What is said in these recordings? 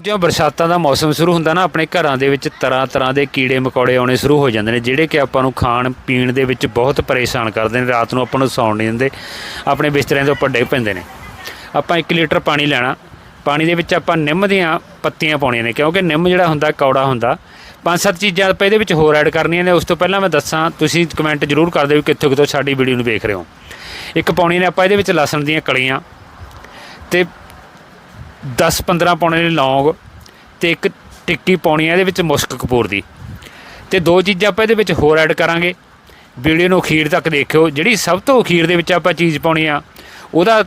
ਜਿਉਂ ਬਰਸਾਤਾਂ ਦਾ ਮੌਸਮ ਸ਼ੁਰੂ ਹੁੰਦਾ ਨਾ, ਆਪਣੇ ਘਰਾਂ ਦੇ ਵਿੱਚ ਤਰ੍ਹਾਂ ਤਰ੍ਹਾਂ ਦੇ ਕੀੜੇ ਮਕੌੜੇ ਆਉਣੇ ਸ਼ੁਰੂ ਹੋ ਜਾਂਦੇ ਨੇ, ਜਿਹੜੇ ਕਿ ਆਪਾਂ ਨੂੰ ਖਾਣ ਪੀਣ ਦੇ ਵਿੱਚ ਬਹੁਤ ਪਰੇਸ਼ਾਨ ਕਰਦੇ ਨੇ, ਰਾਤ ਨੂੰ ਆਪਾਂ ਨੂੰ ਸੌਣ ਨਹੀਂ ਦਿੰਦੇ, ਆਪਣੇ ਬਿਸਤਰਿਆਂ ਦੇ ਉੱਪਰ ਡਿੱਗ ਪੈਂਦੇ ਨੇ। ਆਪਾਂ 1 ਲੀਟਰ ਪਾਣੀ ਲੈਣਾ, ਪਾਣੀ ਦੇ ਵਿੱਚ ਆਪਾਂ ਨਿੰਮ ਦੀਆਂ ਪੱਤੀਆਂ ਪਾਉਣੀਆਂ ਨੇ, ਕਿਉਂਕਿ ਨਿੰਮ ਜਿਹੜਾ ਹੁੰਦਾ, ਕੌੜਾ ਹੁੰਦਾ। ਪੰਜ ਸੱਤ ਚੀਜ਼ਾਂ ਆਪਾਂ ਇਹਦੇ ਵਿੱਚ ਹੋਰ ਐਡ ਕਰਨੀਆਂ ਨੇ, ਉਸ ਤੋਂ ਪਹਿਲਾਂ ਮੈਂ ਦੱਸਾਂ, ਤੁਸੀਂ ਕਮੈਂਟ ਜ਼ਰੂਰ ਕਰ ਦਿਓ ਵੀ ਕਿੱਥੋਂ ਕਿੱਥੋਂ ਸਾਡੀ ਵੀਡੀਓ ਨੂੰ ਵੇਖ ਰਹੇ ਹੋ। ਇੱਕ ਪਾਉਣੀ ਨੇ ਆਪਾਂ ਇਹਦੇ ਵਿੱਚ ਲਸਣ ਦੀਆਂ ਕਲੀਆਂ, ਤੇ 10-15 ਪਾਉਣੇ ਨੇ ਲੌਂਗ ਤੇ ਇੱਕ ਟਿੱਕੀ ਪਾਉਣੀ ਹੈ ਇਹਦੇ ਵਿੱਚ ਮੁਸਕ ਕਪੂਰ ਦੀ। ਤੇ ਦੋ ਚੀਜ਼ਾਂ ਆਪਾਂ ਇਹਦੇ ਵਿੱਚ ਹੋਰ ਐਡ ਕਰਾਂਗੇ। ਵੀਡੀਓ ਨੂੰ ਅਖੀਰ ਤੱਕ ਦੇਖਿਓ। ਜਿਹੜੀ ਸਭ ਤੋਂ ਅਖੀਰ ਦੇ ਵਿੱਚ ਆਪਾਂ ਚੀਜ਼ ਪਾਉਣੀ ਆ, ਉਹਦਾ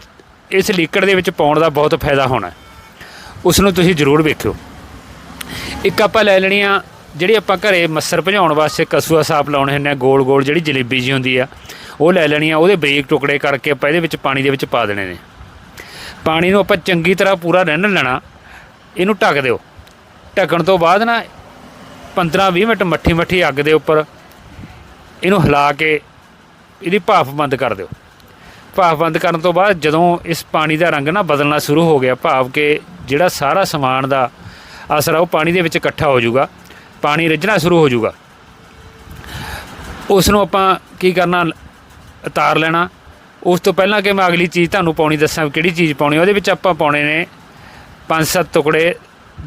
ਇਸ ਲਿਕੜ ਦੇ ਵਿੱਚ ਪਾਉਣ ਦਾ ਬਹੁਤ ਫਾਇਦਾ ਹੋਣਾ। ਹੈ। ਉਸ ਨੂੰ ਤੁਸੀਂ ਜ਼ਰੂਰ ਵੇਖਿਓ। ਇੱਕ ਆਪਾਂ ਲੈ ਲੈਣੀ ਆ, ਜਿਹੜੀ ਆਪਾਂ ਘਰੇ ਮੱਸਰ ਭਜਾਉਣ ਵਾਸਤੇ ਕਸੂਆ ਸਾਫ਼ ਲਾਉਣੇ ਹੁੰਦੇ ਆ ਗੋਲ ਗੋਲ ਜਿਹੜੀ ਜਲੇਬੀ ਜੀ ਹੁੰਦੀ ਆ, ਉਹ ਲੈ ਲੈਣੀ ਆ। ਉਹਦੇ ਬਰੀਕ ਟੁਕੜੇ ਕਰਕੇ ਆਪਾਂ ਇਹਦੇ ਵਿੱਚ ਪਾਣੀ ਦੇ ਵਿੱਚ ਪਾ ਦੇਣੇ ਨੇ। ਪਾਣੀ ਨੂੰ ਆਪਾਂ ਚੰਗੀ ਤਰ੍ਹਾਂ ਪੂਰਾ ਰਿੰਨ ਲੈਣਾ, ਇਹਨੂੰ ਢੱਕ ਦਿਓ। ਢੱਕਣ ਤੋਂ ਬਾਅਦ ਨਾ 15-20 ਮਿੰਟ ਮੱਠੀ ਮੱਠੀ ਅੱਗ ਦੇ ਉੱਪਰ ਇਹਨੂੰ ਹਿਲਾ ਕੇ ਇਹਦੀ ਭਾਫ ਬੰਦ ਕਰ ਦਿਓ। ਭਾਫ ਬੰਦ ਕਰਨ ਤੋਂ ਬਾਅਦ ਜਦੋਂ ਇਸ ਪਾਣੀ ਦਾ ਰੰਗ ਨਾ ਬਦਲਣਾ ਸ਼ੁਰੂ ਹੋ ਗਿਆ, ਭਾਵ ਕਿ ਜਿਹੜਾ ਸਾਰਾ ਸਮਾਨ ਦਾ ਅਸਰ ਆ, ਉਹ ਪਾਣੀ ਦੇ ਵਿੱਚ ਇਕੱਠਾ ਹੋ ਜਾਊਗਾ, ਪਾਣੀ ਰਿੱਝਣਾ ਸ਼ੁਰੂ ਹੋ ਜਾਊਗਾ। ਉਸ ਨੂੰ ਆਪਾਂ ਕੀ ਕਰਨਾ, ਉਤਾਰ ਲੈਣਾ। ਉਸ ਤੋਂ ਪਹਿਲਾਂ ਕਿ ਮੈਂ ਅਗਲੀ ਚੀਜ਼ ਤੁਹਾਨੂੰ ਪਾਉਣੀ, ਦੱਸਾਂ ਵੀ ਕਿਹੜੀ ਚੀਜ਼ ਪਾਉਣੀ, ਉਹਦੇ ਵਿੱਚ ਆਪਾਂ ਪਾਉਣੇ ਨੇ ਪੰਜ ਸੱਤ ਟੁਕੜੇ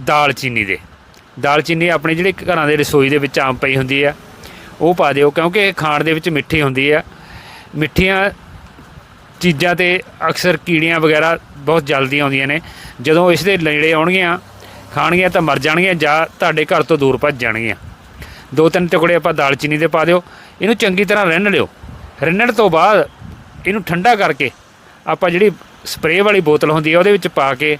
ਦਾਲਚੀਨੀ ਦੇ। ਦਾਲਚੀਨੀ ਆਪਣੇ ਜਿਹੜੇ ਘਰਾਂ ਦੇ ਰਸੋਈ ਦੇ ਵਿੱਚ ਆਮ ਪਈ ਹੁੰਦੀ ਆ, ਉਹ ਪਾ ਦਿਓ ਕਿਉਂਕਿ ਇਹ ਖਾਣ ਦੇ ਵਿੱਚ ਮਿੱਠੀ ਹੁੰਦੀ ਆ। ਮਿੱਠੀਆਂ ਚੀਜ਼ਾਂ ਤੇ ਅਕਸਰ ਕੀੜੀਆਂ ਵਗੈਰਾ ਬਹੁਤ ਜਲਦੀ ਆਉਂਦੀਆਂ ਨੇ। ਜਦੋਂ ਇਸ ਦੇ ਨੇੜੇ ਆਉਣਗੀਆਂ, ਖਾਣਗੀਆਂ ਤਾਂ ਮਰ ਜਾਣਗੀਆਂ ਜਾਂ ਤੁਹਾਡੇ ਘਰ ਤੋਂ ਦੂਰ ਭੱਜ ਜਾਣਗੀਆਂ। ਦੋ ਤਿੰਨ ਟੁਕੜੇ ਆਪਾਂ ਦਾਲਚੀਨੀ ਦੇ ਪਾ ਦਿਓ। ਇਹਨੂੰ ਚੰਗੀ ਤਰ੍ਹਾਂ ਰਿੰਨ ਲਿਓ। ਰਿੰਨਣ ਤੋਂ ਬਾਅਦ ਇਹਨੂੰ ਠੰਡਾ ਕਰਕੇ ਆਪਾਂ ਜਿਹੜੀ ਸਪਰੇਅ ਵਾਲੀ ਬੋਤਲ ਹੁੰਦੀ ਹੈ ਉਹਦੇ ਵਿੱਚ ਪਾ ਕੇ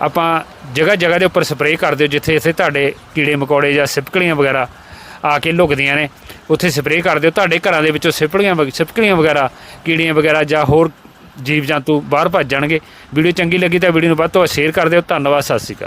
ਆਪਾਂ ਜਗ੍ਹਾ ਜਗ੍ਹਾ ਦੇ ਉੱਪਰ ਸਪਰੇਅ ਕਰ ਦਿਓ, ਜਿੱਥੇ ਜਿੱਥੇ ਤੁਹਾਡੇ ਕੀੜੇ ਮਕੌੜੇ ਜਾਂ ਸਿਪਕਲੀਆਂ ਵਗੈਰਾ ਆ ਕੇ ਲੁਕਦੀਆਂ ਨੇ, ਉੱਥੇ ਸਪਰੇਅ ਕਰ ਦਿਓ। ਤੁਹਾਡੇ ਘਰਾਂ ਦੇ ਵਿੱਚੋਂ ਸਿਪਕਲੀਆਂ ਵਗ- ਸਿਪਕਲੀਆਂ ਵਗੈਰਾ, ਕੀੜੀਆਂ ਵਗੈਰਾ ਜਾਂ ਹੋਰ ਜੀਵ ਜੰਤੂ ਬਾਹਰ ਭੱਜ ਜਾਣਗੇ। ਵੀਡੀਓ ਚੰਗੀ ਲੱਗੀ ਤਾਂ ਵੀਡੀਓ ਨੂੰ ਵੱਧ ਤੋਂ ਵੱਧ ਸ਼ੇਅਰ ਕਰ ਦਿਓ। ਧੰਨਵਾਦ, ਸਤਿ ਸ਼੍ਰੀ ਅਕਾਲ।